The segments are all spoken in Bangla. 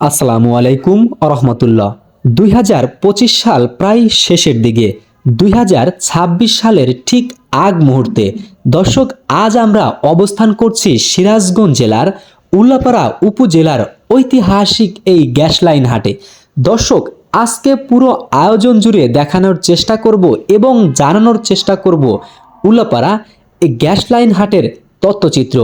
আসসালামু আলাইকুম আরহামতুল্লাহ দুই হাজার পঁচিশ সাল প্রায় শেষের দিকে, দুই হাজার ছাব্বিশ সালের ঠিক আগ মুহূর্তে দর্শক আজ আমরা অবস্থান করছি সিরাজগঞ্জ জেলার উল্লাপাড়া উপজেলার ঐতিহাসিক এই গ্যাস লাইন হাটে। দর্শক, আজকে পুরো আয়োজন জুড়ে দেখানোর চেষ্টা করব এবং জানানোর চেষ্টা করব উল্লাপাড়া এই গ্যাস লাইন হাটের তথ্যচিত্র।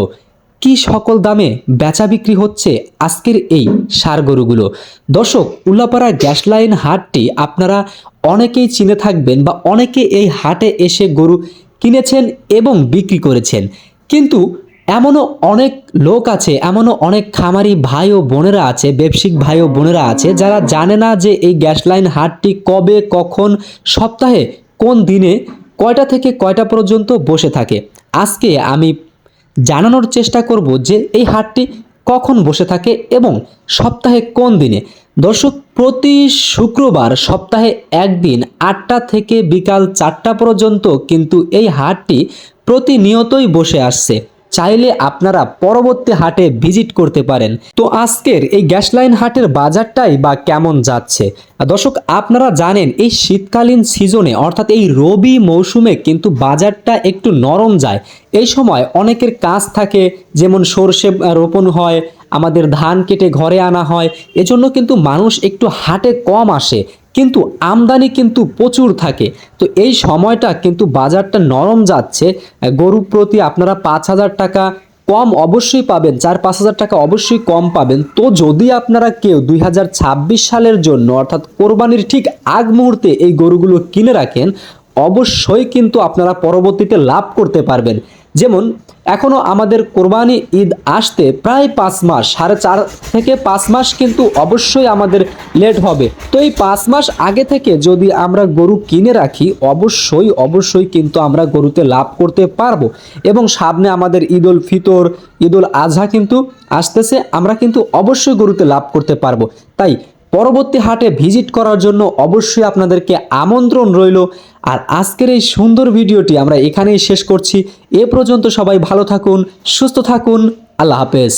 কি সকল দামে বেচা বিক্রি হচ্ছে আজকের এই সার গরুগুলো দর্শক উল্লাপাড়া গ্যাস লাইন হাটটি আপনারা অনেকেই চিনে থাকবেন বা অনেকে এই হাটে এসে গরু কিনেছেন এবং বিক্রি করেছেন। কিন্তু এমনও অনেক লোক আছে, এমনও অনেক খামারি ভাই ও বোনেরা আছে, ব্যবসায়িক ভাই ও বোনেরা আছে, যারা জানে না যে এই গ্যাস লাইন হাটটি কবে, কখন, সপ্তাহে, কোন দিনে, কয়টা থেকে কয়টা পর্যন্ত বসে থাকে। আজকে আমি জানানোর চেষ্টা করব যে এই হাটটি কখন বসে থাকে এবং সপ্তাহে কোন দিনে? দর্শক, প্রতি শুক্রবার সপ্তাহে একদিন আটটা থেকে বিকাল চারটা পর্যন্ত কিন্তু এই হাটটি প্রতিনিয়তই বসে আসছে। চাইলে আপনারা পরবর্তী হাটে ভিজিট করতে পারেন। তো আজকের এই গ্যাস লাইন হাটের বাজারটাই বা কেমন যাচ্ছে? দর্শক, আপনারা জানেন এই শীতকালীন সিজনে, অর্থাৎ এই রবি মৌসুমে কিন্তু বাজারটা একটু নরম যায়। এই সময় অনেকের কাজ থাকে, যেমন সর্ষে রোপণ হয়, আমাদের ধান কেটে ঘরে আনা হয়, এজন্য কিন্তু মানুষ একটু হাটে কম আসে। কিন্তু আমদানি কিন্তু প্রচুর থাকে। তো এই সময়টা কিন্তু বাজারটা নরম যাচ্ছে। গরু প্রতি আপনারা পাঁচ হাজার টাকা কম অবশ্যই পাবেন, চার পাঁচ হাজার টাকা অবশ্যই কম পাবেন। তো যদি আপনারা কেউ দুই হাজার ছাব্বিশ সালের জন্য অর্থাৎ কোরবানির ঠিক আগ মুহূর্তে এই গরুগুলো কিনে রাখেন অবশ্যই কিন্তু আপনারা পরবর্তীতে লাভ করতে পারবেন। যেমন এখনও আমাদের কোরবানি ঈদ আসতে প্রায় পাঁচ মাস, সাড়ে চার থেকে পাঁচ মাস কিন্তু অবশ্যই আমাদের লেট হবে। তো এই পাঁচ মাস আগে থেকে যদি আমরা গরু কিনে রাখি, অবশ্যই অবশ্যই কিন্তু আমরা গরুতে লাভ করতে পারব। এবং সামনে আমাদের ঈদ উল ফিতর, ঈদ উল আজহা কিন্তু আসতেছে, আমরা কিন্তু অবশ্যই গরুতে লাভ করতে পারব। তাই পরবর্তী হাটে ভিজিট করার জন্য অবশ্যই আপনাদেরকে আমন্ত্রণ রইল। আর আজকের এই সুন্দর ভিডিওটি আমরা এখানেই শেষ করছি। এ পর্যন্ত সবাই ভালো থাকুন, সুস্থ থাকুন। আল্লাহ হাফেজ।